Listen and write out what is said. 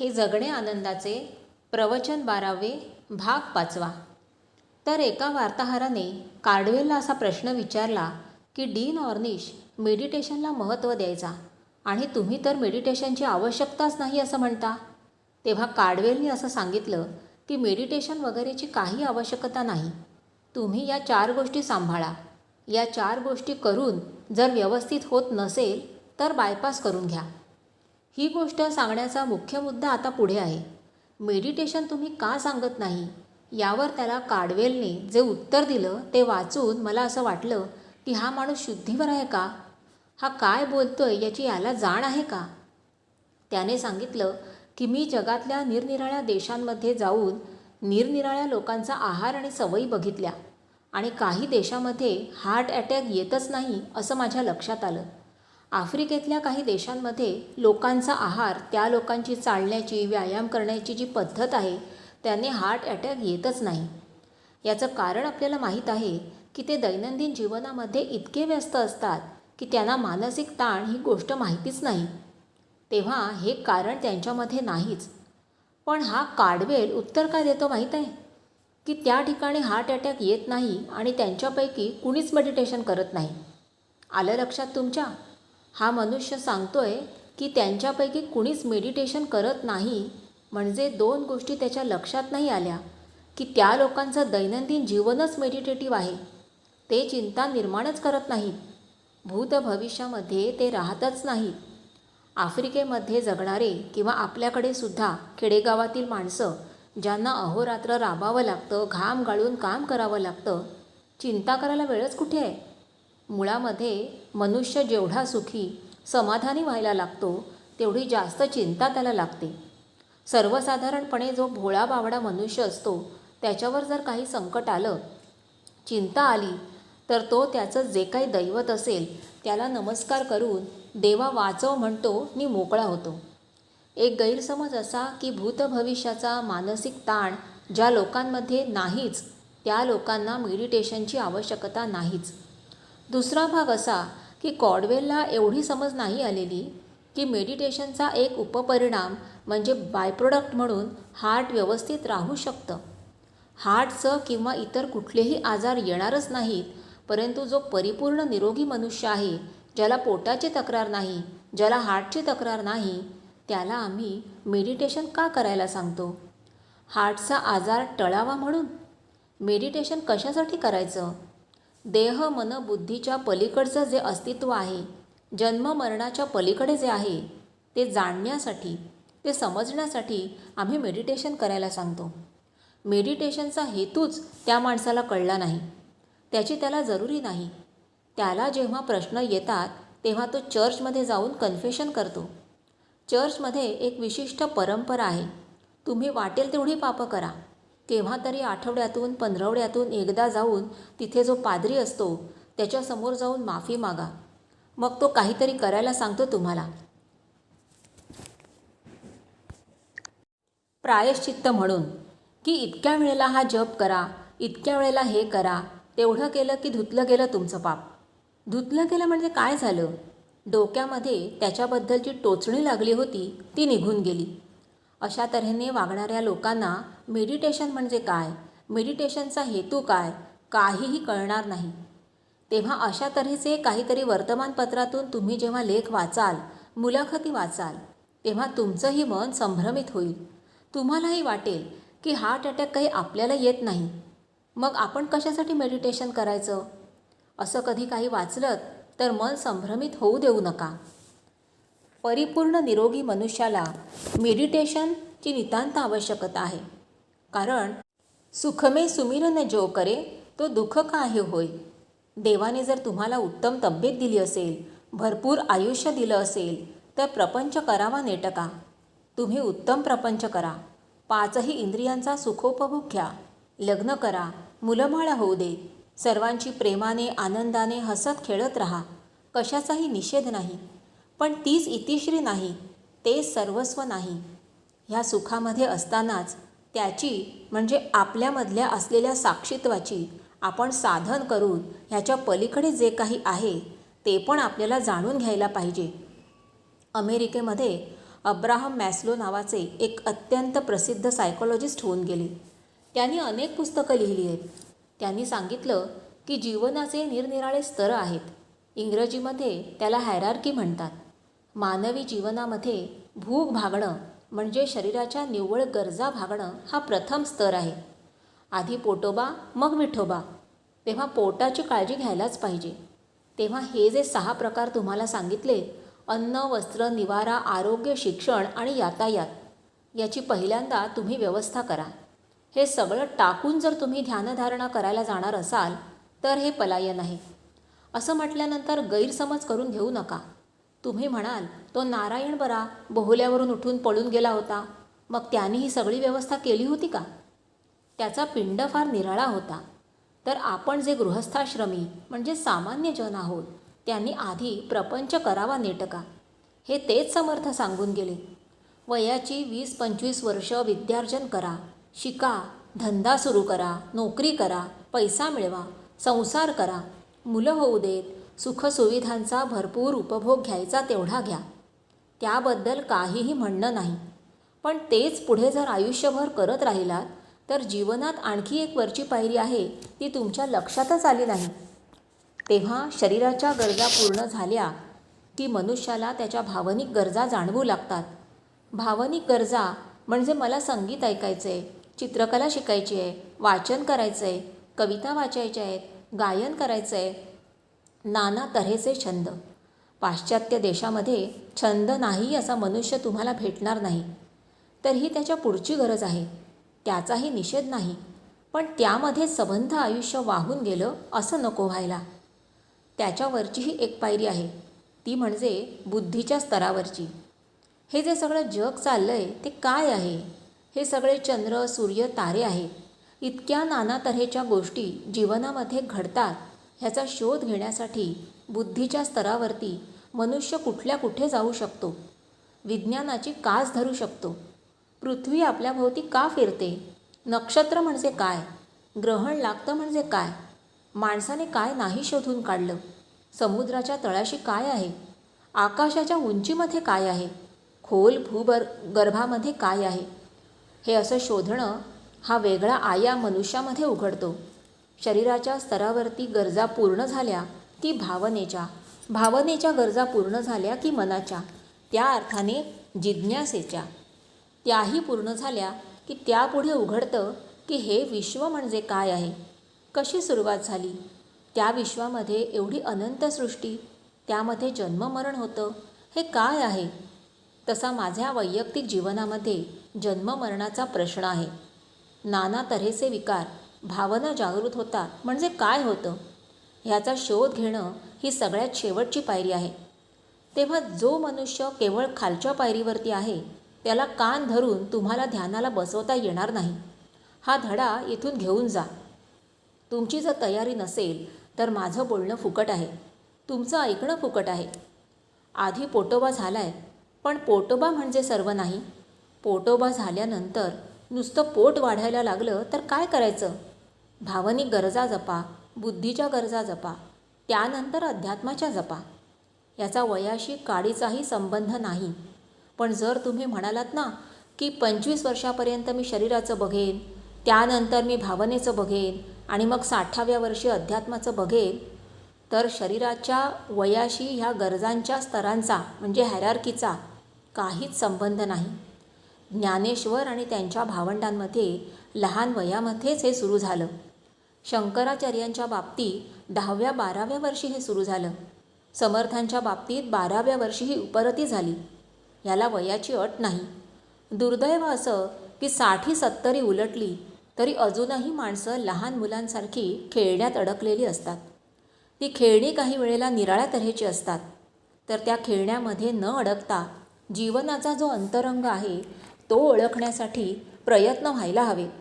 हे जगणे आनंदाचे प्रवचन बारावे भाग पाचवा. तर एका वार्ताहराने कार्डवेलला असा प्रश्न विचारला की डीन ऑर्निश मेडिटेशनला महत्त्व द्यायचा आणि तुम्ही तर मेडिटेशनची आवश्यकताच नाही असं म्हणता. तेव्हा कार्डवेलने असं सांगितलं की मेडिटेशन वगैरेची काही आवश्यकता नाही. तुम्ही या चार गोष्टी सांभाळा. या चार गोष्टी करून जर व्यवस्थित होत नसेल तर बायपास करून घ्या. ही गोष्ट सांगण्याचा मुख्य मुद्दा आता पुढे आहे. मेडिटेशन तुम्ही का सांगत नाही? यावर त्याला काडवेलने जे उत्तर दिलं ते वाचून मला असं वाटलं की हा माणूस शुद्धीवर आहे का? हा काय बोलतोय याची याला जाण आहे का? त्याने सांगितलं की मी जगातल्या निरनिराळ्या देशांमध्ये जाऊन निरनिराळ्या लोकांचा आहार आणि सवयी बघितल्या आणि काही देशामध्ये हार्ट अटॅक येतच नाही असं माझ्या लक्षात आलं. आफ्रिकेतल्या काही देशांमध्ये लोकांचा आहार त्या लोकांची चालण्याची व्यायाम करण्याची जी पद्धत आहे त्याने हार्ट अटॅक येतच नाही. याचं कारण आपल्याला माहीत आहे की ते दैनंदिन जीवनामध्ये इतके व्यस्त असतात की त्यांना मानसिक ताण ही गोष्ट माहितीच नाही. तेव्हा हे कारण त्यांच्यामध्ये नाहीच. पण हा काडवेल उत्तर काय देतो माहीत आहे? की त्या ठिकाणी हार्ट अटॅक येत नाही आणि त्यांच्यापैकी कुणीच मेडिटेशन करत नाही. आलं लक्षात तुमच्या? हा मनुष्य सांगतोय की त्यांच्यापैकी कुणीच मेडिटेशन करत नाही. म्हणजे दोन गोष्टी त्याच्या लक्षात नाही आल्या. की त्या लोकांचं दैनंदिन जीवनच मेडिटेटिव्ह आहे. ते चिंता निर्माणच करत नाहीत. भूत भविष्यामध्ये ते राहतच नाहीत. आफ्रिकेमध्ये जगणारे किंवा आपल्याकडे सुद्धा खेडेगावातील माणसं ज्यांना अहोरात्र राबावं लागतं घाम गाळून काम करावं लागतं चिंता करायला वेळच कुठे आहे? मुळामध्ये मनुष्य जेवढा सुखी समाधानी व्हायला लागतो तेवढी जास्त चिंता त्याला लागते. सर्वसाधारणपणे जो भोळा बावडा मनुष्य असतो त्याच्यावर जर काही संकट आलं चिंता आली तर तो त्याचं जे काही दैवत असेल त्याला नमस्कार करून देवा वाचव म्हणतो आणि मोकळा होतो. एक गैरसमज असा की भूतभविष्याचा मानसिक ताण ज्या लोकांमध्ये नाहीच त्या लोकांना मेडिटेशनची आवश्यकता नाहीच. दुसरा भाग असा की कॉडवेलला एवढी समज नाही आलेली की मेडिटेशनचा एक उपपरिणाम म्हणजे बायप्रोडक्ट म्हणून हार्ट व्यवस्थित राहू शकतं. हार्टचं किंवा इतर कुठलेही आजार येणारच नाहीत परंतु जो परिपूर्ण निरोगी मनुष्य आहे ज्याला पोटाची तक्रार नाही ज्याला हार्टची तक्रार नाही त्याला आम्ही मेडिटेशन का करायला सांगतो? हार्टचा आजार टळावा म्हणून? मेडिटेशन कशासाठी करायचं? देह मन बुद्धीच्या पलीकडचं जे अस्तित्व आहे जन्म मरणाच्या पलीकडे जे आहे ते जाणण्यासाठी ते समजण्यासाठी आम्ही मेडिटेशन करायला सांगतो. मेडिटेशनचा हेतूच त्या माणसाला कळला नाही. त्याची त्याला जरुरी नाही. त्याला जेव्हा प्रश्न येतात तेव्हा तो चर्चमध्ये जाऊन कन्फेशन करतो. चर्चमध्ये एक विशिष्ट परंपरा आहे. तुम्ही वाटेल तेवढी पापं करा. केव्हा तरी आठवड्यातून पंधरवड्यातून एकदा जाऊन तिथे जो पादरी असतो त्याच्यासमोर जाऊन माफी मागा. मग तो काहीतरी करायला सांगतो तुम्हाला. प्रायश्चित्त म्हणून की इतक्या वेळेला हा जप करा इतक्या वेळेला हे करा तेवढं केलं की धुतलं गेलं तुमचं पाप. धुतलं गेलं म्हणजे काय झालं? डोक्यामध्ये त्याच्याबद्दलची टोचणी लागली होती ती निघून गेली. अशा तऱ्हेने वागणाऱ्या लोकांना मेडिटेशन म्हणजे काय? मेडिटेशनचा हेतू काय? काहीही कळणार नाही. तेव्हा अशा तऱ्हेचे काहीतरी वर्तमानपत्रातून तुम्ही जेव्हा लेख वाचाल मुलाखती वाचाल तेव्हा तुमचंही मन संभ्रमित होईल. तुम्हालाही वाटेल की हार्ट अटॅक काही आपल्याला येत नाही. मग आपण कशासाठी मेडिटेशन करायचं? असं कधी काही वाचलं तर मन संभ्रमित होऊ देऊ नका. परिपूर्ण निरोगी मनुष्याला मेडिटेशनची नितांत आवश्यकता आहे. कारण सुखमे सुमिरन जो करे तो दुःख काहे होय? देवाने जर तुम्हाला उत्तम तब्येत दिली असेल भरपूर आयुष्य दिलं असेल तर प्रपंच करावा नेटका. तुम्ही उत्तम प्रपंच करा. पाचही इंद्रियांचा सुखोपभोग घ्या. लग्न करा. मुलंबाळा होऊ दे. सर्वांची प्रेमाने आनंदाने हसत खेळत राहा. कशाचाही निषेध नाही. पण तीच इतिश्री नाही ते सर्वस्व नाही. ह्या सुखामध्ये असतानाच त्याची म्हणजे आपल्यामधल्या असलेल्या साक्षीत्वाची आपण साधन करून ह्याच्या पलीकडे जे काही आहे ते पण आपल्याला जाणून घ्यायला पाहिजे. अमेरिकेमध्ये अब्राहम मॅस्लो नावाचे एक अत्यंत प्रसिद्ध सायकोलॉजिस्ट होऊन गेले. त्यांनी अनेक पुस्तकं लिहिली आहेत. त्यांनी सांगितलं की जीवनाचे निरनिराळे स्तर आहेत. इंग्रजीमध्ये त्याला हायरार्की म्हणतात. मानवी जीवनामध्ये भूक भागणं म्हणजे शरीराच्या निव्वळ गरजा भागणं हा प्रथम स्तर आहे. आधी पोटोबा मग विठोबा. तेव्हा पोटाची काळजी घ्यायलाच पाहिजे. तेव्हा हे जे सहा प्रकार तुम्हाला सांगितले अन्न वस्त्र निवारा आरोग्य शिक्षण आणि यातायात याची पहिल्यांदा तुम्ही व्यवस्था करा. हे सगळं टाकून जर तुम्ही ध्यानधारणा करायला जाणार असाल तर हे पलायन आहे. असं म्हटल्यानंतर गैरसमज करून घेऊ नका. तुम्ही म्हणाल तो नारायण बरा बोहल्यावरून उठून पळून गेला होता. मग त्याने ही सगळी व्यवस्था केली होती का? त्याचा पिंड फार निराळा होता. तर आपण जे गृहस्थाश्रमी म्हणजे सामान्य जन आहोत त्यांनी आधी प्रपंच करावा नेटका हे तेच समर्थ सांगून गेले. वयाची वीस पंचवीस वर्ष विद्यार्जन करा शिका धंदा सुरू करा नोकरी करा पैसा मिळवा संसार करा मुलं होऊ देत सुखसुविधांचा भरपूर उपभोग घ्यायचा तेवढा घ्या. त्याबद्दल काहीही म्हणणं नाही. पण तेच पुढे जर आयुष्यभर करत राहिलात तर जीवनात आणखी एक वरची पायरी आहे ती तुमच्या लक्षातच आली नाही. तेव्हा शरीराच्या गरजा पूर्ण झाल्या की मनुष्याला त्याच्या भावनिक गरजा जाणवू लागतात. भावनिक गरजा म्हणजे मला संगीत ऐकायचं आहे चित्रकला शिकायची आहे वाचन करायचं आहे कविता वाचायच्या आहेत गायन करायचं आहे नाना तऱ्हेचे छंद. पाश्चात्य देशामध्ये छंद नाही असा मनुष्य तुम्हाला भेटणार नाही. तर ही त्याच्या पुढची गरज आहे. त्याचाही निषेध नाही. पण त्यामध्ये सबंध आयुष्य वाहून गेलं असं नको व्हायला. त्याच्यावरचीही एक पायरी आहे. ती म्हणजे बुद्धीच्या स्तरावरची. हे जे सगळं जग चाललं आहे ते काय आहे? हे सगळे चंद्र सूर्य तारे आहेत. इतक्या नाना तऱ्हेच्या गोष्टी जीवनामध्ये घडतात. ह्याचा शोध घेण्यासाठी बुद्धीच्या स्तरावरती मनुष्य कुठल्या कुठे जाऊ शकतो? विज्ञानाची कास धरू शकतो? पृथ्वी आपल्याभोवती का फिरते? नक्षत्र म्हणजे काय? ग्रहण लागतं म्हणजे काय? माणसाने काय नाही शोधून काढलं? समुद्राच्या तळाशी काय आहे? आकाशाच्या उंचीमध्ये काय आहे? खोल भूबर गर्भामध्ये काय आहे? हे असं शोधणं हा वेगळा आया मनुष्यामध्ये उघडतो. शरीराच्या स्तरावरती गरजा पूर्ण झाल्या की भावनेच्या. भावनेच्या गरजा पूर्ण झाल्या की मनाच्या. त्या अर्थाने जिज्ञासेच्या. त्याही पूर्ण झाल्या की त्यापुढे उघडतं की हे विश्व म्हणजे काय आहे? कशी सुरुवात झाली? त्या विश्वामध्ये एवढी अनंत सृष्टी त्यामध्ये जन्ममरण होतं हे काय आहे? तसा माझ्या वैयक्तिक जीवनामध्ये जन्ममरणाचा प्रश्न आहे. नाना तऱ्हेचे विकार भावना जागृत होतात म्हणजे काय होतं? ह्याचा शोध घेणं ही सगळ्यात शेवटची पायरी आहे. तेव्हा जो मनुष्य केवळ खालच्या पायरीवरती आहे त्याला कान धरून तुम्हाला ध्यानाला बसवता येणार नाही. हा धडा इथून घेऊन जा. तुमची जर तयारी नसेल तर माझं बोलणं फुकट आहे. तुमचं ऐकणं फुकट आहे. आधी पोटोबा झाला आहे पण पोटोबा म्हणजे सर्व नाही. पोटोबा झाल्यानंतर नुसतं पोट वाढायला लागलं तर काय करायचं? भावनिक गरजा जपा बुद्धीच्या गरजा जपा त्यानंतर अध्यात्माच्या जपा. याचा वयाशी काडीचाही संबंध नाही. पण जर तुम्ही म्हणालात ना की पंचवीस वर्षापर्यंत मी शरीराचं बघेन त्यानंतर मी भावनेचं बघेन आणि मग साठाव्या वर्षी अध्यात्माचं बघेन तर शरीराच्या वयाशी ह्या गरजांच्या स्तरांचा म्हणजे हॅरार्कीचा काहीच संबंध नाही. ज्ञानेश्वर आणि त्यांच्या भावंडांमध्ये लहान वयामध्येच हे सुरू झालं. शंकराचार्यांच्या बाबतीत दहाव्या बाराव्या वर्षी हे सुरू झालं. समर्थांच्या बाबतीत बाराव्या वर्षी ही उपरती झाली. याला वयाची अट नाही. दुर्दैव असं की साठी सत्तरी उलटली तरी अजूनही माणसं लहान मुलांसारखी खेळण्यात अडकलेली असतात. ती खेळणी काही वेळेला निराळ्या तऱ्हेची असतात. तर त्या खेळण्यामध्ये न अडकता जीवनाचा जो अंतरंग आहे तो ओळखण्यासाठी प्रयत्न व्हायला हवे.